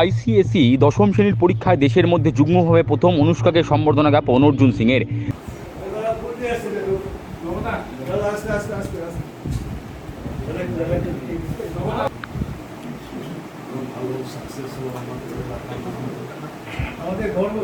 ICSE দশম শ্রেণির পরীক্ষায় দেশের মধ্যে যুগ্মভাবে প্রথম। অনুষ্কাকে সম্বর্ধনা জ্ঞাপন অর্জুন সিংয়ের। আমাদের গর্ব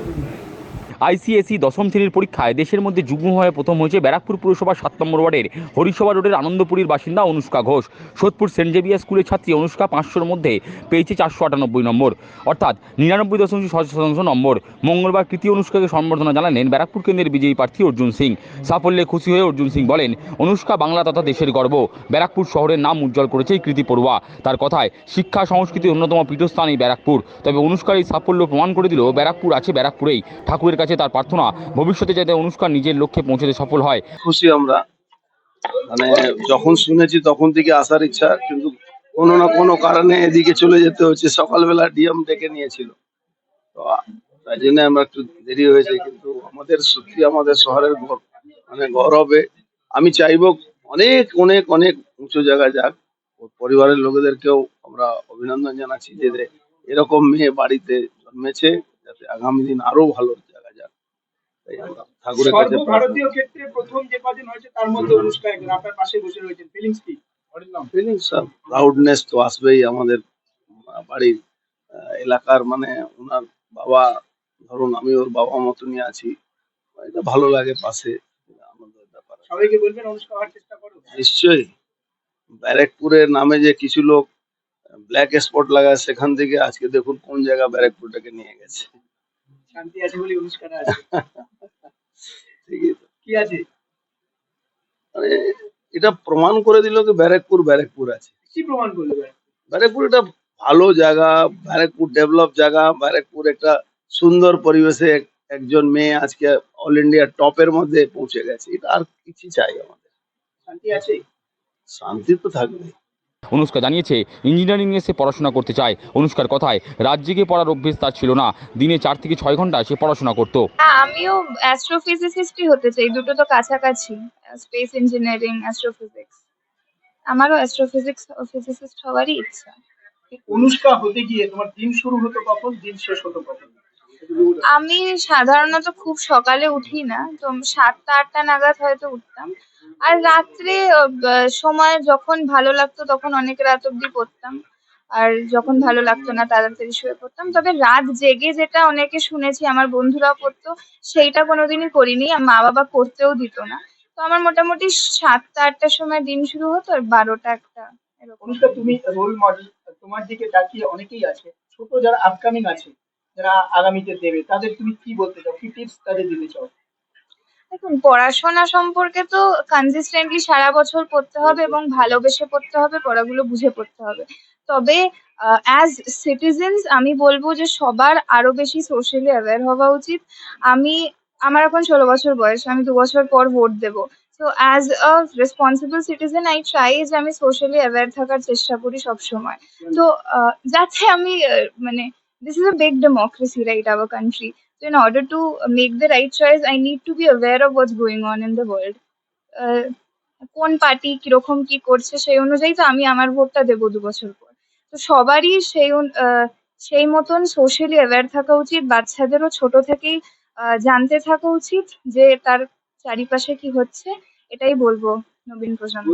তুমি আইসিএসই দশম শ্রেণির পরীক্ষায় দেশের মধ্যে যুগ্মভাবে প্রথম হয়েছে ব্যারাকপুর পুরসভার সাত নম্বর ওয়ার্ডের হরিসভা রোডের আনন্দপুরীর বাসিন্দা অনুষ্কা ঘোষ। সোদপুর সেন্ট জেভিয়ার স্কুলের ছাত্রী অনুষ্কা পাঁচশোর মধ্যে পেয়েছে চারশো আটানব্বই নম্বর। অর্থাৎ নিরানব্বই দশমিক শতাংশ নম্বর। মঙ্গলবার কৃতি অনুষ্কাকে সম্বর্ধনা জানালেন ব্যারাকপুর কেন্দ্রের বিজয়ী প্রার্থী অর্জুন সিং। সাফল্যে খুশি হয়ে অর্জুন সিং বলেন, অনুষ্কা বাংলা তথা দেশের গর্ব। ব্যারাকপুর শহরের নাম উজ্জ্বল করেছে এই কৃতি পড়ুয়া। তার কথায়, শিক্ষা, সংস্কৃতির অন্যতম পীঠস্থান এই ব্যারাকপুর। তবে অনুষ্কার এই সাফল্য প্রমাণ করে দিল, ব্যারাকপুর আছে ব্যারাকপুরেই। ঠাকুরের কাছে তার প্রার্থনা। ভবিষ্যতে যাতে অনুষ্কা নিজের লক্ষ্যে পৌঁছতে সফল হয়। খুশি আমরা। মানে যখন শুনেছি তখন থেকে আসার ইচ্ছা, কিন্তু কোনো না কোনো কারণে এদিকে চলে যেতে হচ্ছে। সকালবেলা ডিএম ডেকে নিয়েছিল। তো তাই জন্য আমরা একটু দেরি হয়েছে, কিন্তু আমাদের সত্যি আমাদের শহরের গর- মানে গৌরবে আমি চাইব অনেক অনেক অনেক উঁচু জায়গায় যাক। পরিবারের লোকেদেরকেও আমরা অভিনন্দন জানাচ্ছি যে এরকম মেয়ে বাড়িতে জন্মেছে, যাতে আগামী দিন আরও ভালো জায়গায় যাক তাই আমরা ঠাকুরের কাছে ক্ষেত্রে প্রথম যে হয়েছে তার মধ্যে অনুষ্কা একজন আপনার পাশে বসে রয়েছেন। ফিলিংস কি? ফিলিংস প্রাউডনেস তো আসবেই আমাদের বাড়ির এলাকার মানে ওনার বাবা ধরুন আমি ওর বাবা মতনই আছি। এটা ভালো লাগে পাশে এটা আনন্দের ব্যাপার সবাইকে বলবেন অনুষ্কা হওয়ার চেষ্টা করো। নিশ্চয়ই। ব্যারেকপুরের নামে যে কিছু লোক ব্ল্যাক স্পট লাগায় সেখান থেকে আজকে দেখুন কোন জায়গা ব্যারেকপুরটাকে নিয়ে গেছে। শান্তি আছে বলে আছে। কি আছে? এটা প্রমাণ করে দিল কি ব্যারেকপুর ব্যারেকপুর আছে। কি প্রমাণ করলে? ব্যারেকপুর? একটা ভালো জায়গা ব্যারেকপুর ডেভেলপ জায়গা ব্যারেকপুর একটা সুন্দর পরিবেশে একজন মেয়ে আজকে অল ইন্ডিয়া টপের মধ্যে পৌঁছে গেছে। এটা আর কিছু চাই আমাদের। শান্তি আছে? শান্তি তো থাকবে অনুষ্কা জানিয়েছে ইঞ্জিনিয়ারিং নিয়ে সে পড়াশোনা করতে চায়। অনুষ্কার কথায় রাজ্যে গিয়ে পড়ার অভ্যেস তার ছিল না। দিনে চার থেকে ছয় ঘণ্টা সে পড়াশোনা করতো। আমিও অ্যাস্ট্রোফিজিসিস্টই হতে চাই দুটো তো কাছাকাছি স্পেস ইঞ্জিনিয়ারিং অ্যাস্ট্রোফিজিক্স আমারও অ্যাস্ট্রোফিজিক্স ফিজিসিস্ট হওয়ারই ইচ্ছা। অনুষ্কা হতে গিয়ে তোমার দিন শুরু হতো কখন দিন শেষ হতো কখন? আমি সাধারণত খুব সকালে উঠি না তো সাতটা আটটা নাগাদ হয়তো উঠতাম। আর রাত্রে সময় যখন ভালো লাগতো তখন অনেক রাত অব্দি পড়তাম। আর যখন ভালো লাগতো না তাড়াতাড়ি শুয়ে পড়তাম। তবে রাত জেগে যেটা অনেকে শুনেছি, আমার বন্ধুরা পড়তো, সেইটা কোনোদিনই করিনি। মা বাবা করতেও দিত না। তো আমার মোটামুটি সাতটা, আটটার সময় দিন শুরু হতো আর বারোটা, একটা, এরকম। তুমি রোল মডেল তোমার দিকে তাকিয়ে অনেকেই আছে, ছোট যারা আপকামিং আছে, যারা আগামীতে দেবে, তাদের তুমি কি বলতে চাও? কি টিপস তাদের দিতে চাও? দেখুন, পড়াশোনা সম্পর্কে তো কনসিস্টেন্টলি সারা বছর পড়তে হবে এবং ভালোবেসে পড়তে হবে, পড়াগুলো বুঝে পড়তে হবে। তবে অ্যাজ সিটিজেন্স আমি বলব যে সবার আরও বেশি সোশ্যালি অ্যাওয়্যার হওয়া উচিত। আমি, আমার এখন ষোলো বছর বয়স, আমি দু বছর পর ভোট দেবো। তো as a responsible citizen I try যে আমি সোশ্যালি অ্যাওয়্যার থাকার চেষ্টা করি সব সময় তো যাতে আমি মানে this is a big democracy right our country so in order to make the right choice i need to be aware of what's going on in the world. Ah, কোন পার্টি কীরকম কি করছে সেই অনুযায়ী তো আমি আমার ভোটটা দেবো দু বছর পর। তো সবারই সেই সেই মতন সোশ্যালি অ্যাওয়্যার থাকা উচিত বাচ্চাদেরও ছোট থেকেই জানতে থাকা উচিত যে তার চারিপাশে কি হচ্ছে এটাই বলব নবীন প্রজন্ম।